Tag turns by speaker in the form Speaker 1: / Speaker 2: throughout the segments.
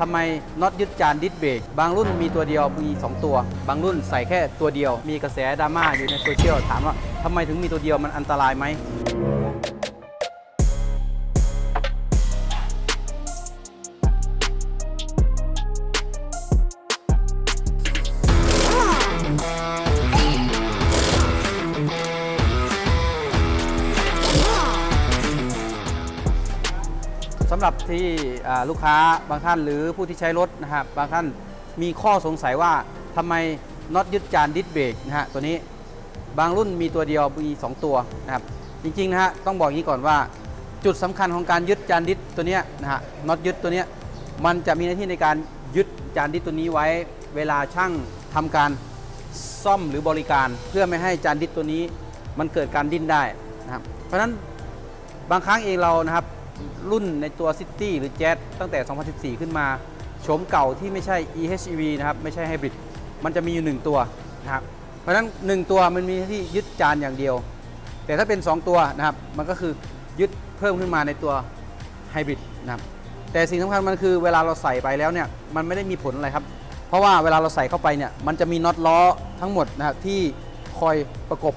Speaker 1: ทำไมน็อตยึดจานดิสเบรกบางรุ่นมีตัวเดียวมี 2 ตัว บางรุ่นใส่แค่ตัวเดียว มีกระแสดราม่าอยู่ในโซเชียลถามว่าทำไมถึงมีตัวเดียวมันอันตรายไหมำหรับที่ลูกค้าบางท่านหรือผู้ที่ใช้รถนะครับบางท่านมีข้อสงสัยว่าทำไมน็อตยึดจานดิสเบรกนะฮะตัวนี้บางรุ่นมีตัวเดียวมี 2 ตัวนะครับจริงๆนะฮะต้องบอกอย่างนี้ก่อนว่า จุดสำคัญของการยึดจานดิสตัวนี้นะฮะน็อตยึดตัวนี้มันจะมีหน้าที่ในการยึดจานดิสตัวนี้ไว้ เวลาช่างทำการซ่อมหรือบริการ เพื่อไม่ให้จานดิสตัวนี้มันเกิดการดิ้นได้นะครับเพราะฉะนั้นบางครั้งเองเรานะครับ รุ่นในตัวซิตี้หรือแจ๊ตั้งแต่ 2014 ขึ้นมาโฉมเก่าที่ไม่ใช่ EHEV นะครับ ไม่ใช่ไฮบริดมันจะมีอยู่ 1 ตัวนะครับ เพราะฉะนั้น 1 ตัวมันมีหน้าที่ยึดจานอย่างเดียว แต่ถ้าเป็น 2 ตัวนะครับ มันก็คือยึดเพิ่มขึ้นมาในตัวไฮบริดนะครับ แต่สิ่งสำคัญมันคือเวลาเราใส่ไปแล้วเนี่ย มันไม่ได้มีผลอะไรครับ เพราะว่าเวลาเราใส่เข้าไปเนี่ย มันจะมีน็อตล้อทั้งหมดนะครับที่คอยประกบ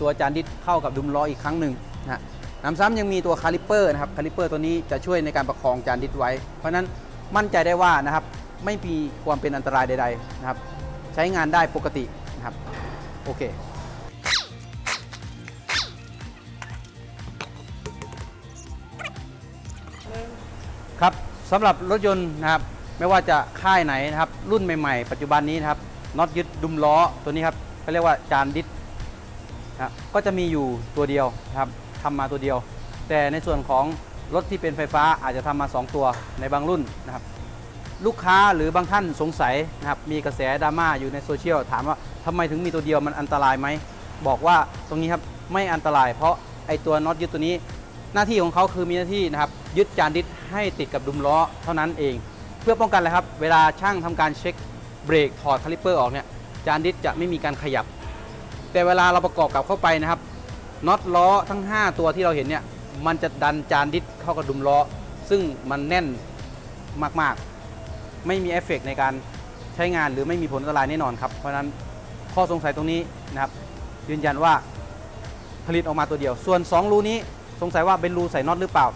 Speaker 1: ตัวจานดิสเข้ากับดุมล้ออีกครั้งหนึ่งนะ น้ำซ้ำยังมีตัวคาลิปเปอร์นะครับคาลิปเปอร์ตัวนี้จะช่วยในการประคองจานดิสไว้ เพราะนั้นมั่นใจได้ว่านะครับไม่มีความเป็นอันตรายใดๆนะครับใช้งานได้ปกตินะครับโอเคครับสำหรับรถยนต์นะครับไม่ว่าจะค่ายไหนนะครับรุ่นใหม่ๆ ปัจจุบันนี้นะครับน็อตยึดดุมล้อตัวนี้ครับเขาเรียกว่าจานดิสนะครับก็จะมีอยู่ตัวเดียวนะครับ ทำมาตัวเดียว แต่ในส่วนของรถที่เป็นไฟฟ้าอาจจะทำมา 2 ตัวในบางรุ่นนะครับลูกค้าหรือบางท่านสงสัยนะครับมีกระแสดราม่าอยู่ในโซเชียลถามว่าทำไมถึงมีตัวเดียวมันอันตรายไหมบอกว่าตรงนี้ครับไม่อันตราย เพราะไอตัวน็อตยึดตัวนี้ หน้าที่ของเขาคือมีหน้าที่นะครับยึดจานดิสให้ติดกับดุมล้อเท่านั้นเอง เพื่อป้องกันเลยครับเวลาช่างทำการเช็คเบรกถอดคาลิปเปอร์ออกเนี่ยจานดิสจะไม่มีการขยับ แต่เวลาเราประกอบกับเข้าไปนะครับ น็อตล้อทั้ง 5 ตัวที่เราเห็นเนี่ยมันจะดันจานดิสเข้ากับดุมล้อ ซึ่งมันแน่นมากๆ ไม่มีเอฟเฟกต์ในการใช้งานหรือไม่มีผลอันตรายแน่นอนครับ เพราะฉะนั้นข้อสงสัยตรงนี้นะครับยืนยันว่าผลิตออกมาตัวเดียว ส่วน 2 รูนี้สงสัยว่าเป็นรูใส่น็อตหรือเปล่า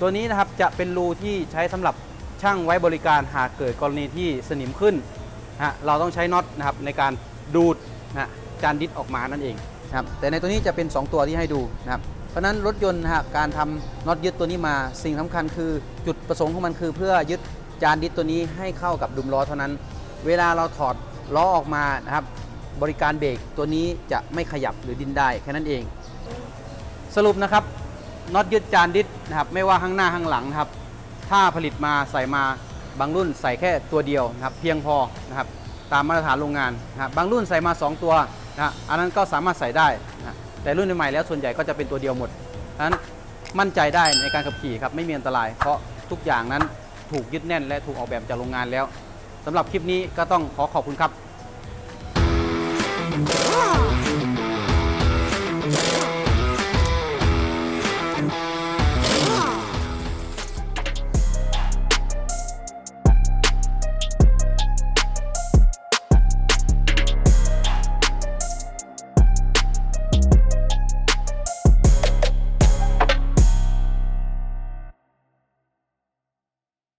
Speaker 1: ตัวนี้นะครับจะเป็นรูที่ใช้สำหรับช่างไว้บริการหากเกิดกรณีที่สนิมขึ้นฮะเราต้องใช้น็อตนะครับในการดูดนะฮะจานดิสออกมานั่นเอง นะครับแต่ในตัวนี้จะเป็น 2 ตัวที่ให้ดูนะครับเพราะนั้นรถยนต์นะฮะการทำน็อตยึดตัวนี้มา สิ่งสำคัญคือจุดประสงค์ของมันคือเพื่อยึดจานดิสตัวนี้ให้เข้ากับดุมล้อเท่านั้น เวลาเราถอดล้อออกมานะครับบริการเบรกตัวนี้จะไม่ขยับหรือดินได้แค่นั้นเอง สรุปนะครับน็อตยึดจานดิสนะครับไม่ว่าข้างหน้าข้างหลังนะครับ ถ้าผลิตมาใส่มาบางรุ่นใส่แค่ตัวเดียวนะครับเพียงพอนะครับตามมาตรฐานโรงงานนะครับบางรุ่นใส่มา 2 ตัว นะอันนั้นก็สามารถใส่ได้นะแต่รุ่นใหม่แล้วส่วนใหญ่ก็จะเป็นตัวเดียวหมดนั้นมั่นใจได้ในการขับขี่ครับไม่มีอันตราย เพราะทุกอย่างนั้นถูกยึดแน่นและถูกออกแบบจากโรงงานแล้วสำหรับคลิปนี้ก็ต้องขอขอบคุณครับ